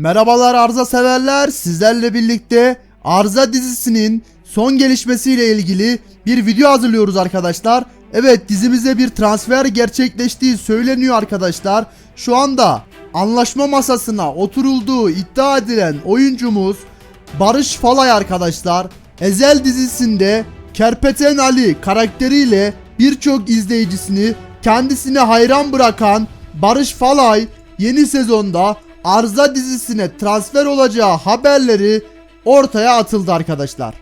Merhabalar Arza severler. Sizlerle birlikte Arza dizisinin son gelişmesiyle ilgili bir video hazırlıyoruz arkadaşlar. Evet dizimize bir transfer gerçekleştiği söyleniyor arkadaşlar. Şu anda anlaşma masasına oturulduğu iddia edilen oyuncumuz Barış Falay arkadaşlar. Ezel dizisinde Kerpeten Ali karakteriyle birçok izleyicisini kendisine hayran bırakan Barış Falay yeni sezonda Arza dizisine transfer olacağı haberleri ortaya atıldı arkadaşlar.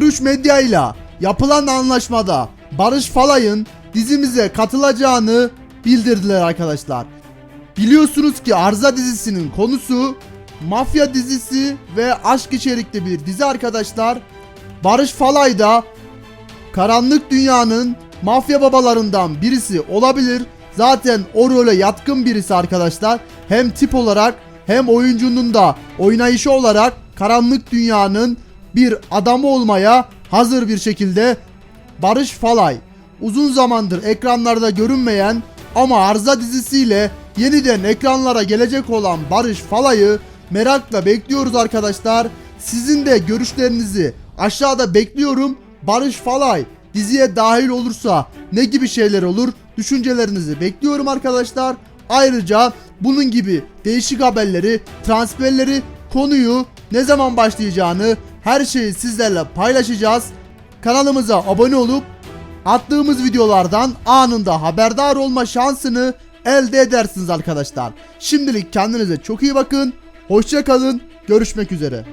03 Medya ile yapılan anlaşmada Barış Falay'ın dizimize katılacağını bildirdiler arkadaşlar. Biliyorsunuz ki Arza dizisinin konusu mafya dizisi ve aşk içerikli bir dizi arkadaşlar. Barış Falay da karanlık dünyanın mafya babalarından birisi olabilir. Zaten o role yatkın birisi arkadaşlar. Hem tip olarak hem oyuncunun da oynayışı olarak karanlık dünyanın bir adamı olmaya hazır bir şekilde Barış Falay. Uzun zamandır ekranlarda görünmeyen ama Arza dizisiyle yeniden ekranlara gelecek olan Barış Falay'ı merakla bekliyoruz arkadaşlar. Sizin de görüşlerinizi aşağıda bekliyorum. Barış Falay diziye dahil olursa ne gibi şeyler olur? Düşüncelerinizi bekliyorum arkadaşlar. Ayrıca bunun gibi değişik haberleri, transferleri, konuyu ne zaman başlayacağını her şeyi sizlerle paylaşacağız. Kanalımıza abone olup attığımız videolardan anında haberdar olma şansını elde edersiniz arkadaşlar. Şimdilik kendinize çok iyi bakın. Hoşça kalın. Görüşmek üzere.